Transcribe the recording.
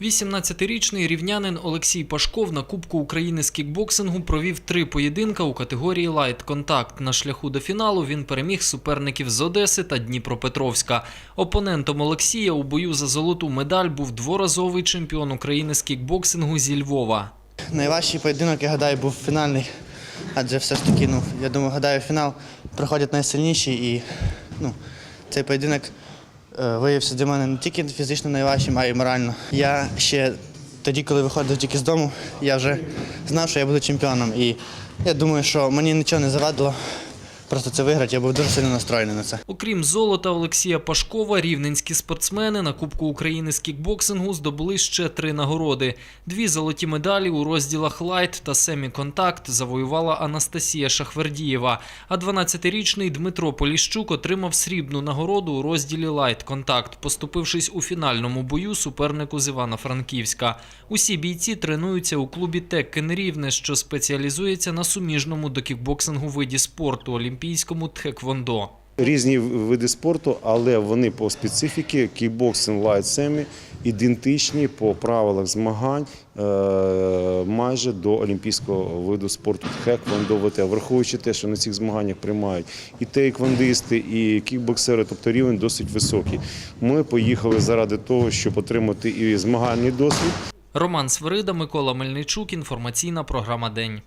18-річний рівнянин Олексій Пашков на Кубку України з кікбоксингу провів три поєдинка у категорії лайт контакт. На шляху до фіналу він переміг суперників з Одеси та Дніпропетровська. Опонентом Олексія у бою за золоту медаль був дворазовий чемпіон України з кікбоксингу зі Львова. Найважчий поєдинок, я гадаю, був фінальний. Адже все ж таки, ну, я думаю, гадаю, фінал проходять найсильніші і ну, цей поєдинок виявився для мене не тільки фізично найважчим, а й морально. Я ще тоді, коли виходив тільки з дому, я вже знав, що я буду чемпіоном. І я думаю, що мені нічого не завадило просто це виграти. Я був дуже сильно настроєний на це. Окрім золота Олексія Пашкова, рівненські спортсмени на Кубку України з кікбоксингу здобули ще три нагороди. Дві золоті медалі у розділах лайт та семі-контакт завоювала Анастасія Шахвердієва. А 12-річний Дмитро Поліщук отримав срібну нагороду у розділі лайт контакт, поступившись у фінальному бою супернику з Івано-Франківська. Усі бійці тренуються у клубі Теккен Рівне, що спеціалізується на суміжному до кікбоксингу виді спорту олімпійському тхеквондо. Різні види спорту, але вони по специфіки кікбоксинг, лайт семі ідентичні по правилах змагань е, майже до олімпійського виду спорту тхеквондо ВТ. Враховуючи те, що на цих змаганнях приймають і тейквондисти, і кікбоксери, тобто рівень досить високий. Ми поїхали заради того, щоб отримати і змагальний досвід, Роман Свирида, Микола Мельничук. Інформаційна програма День.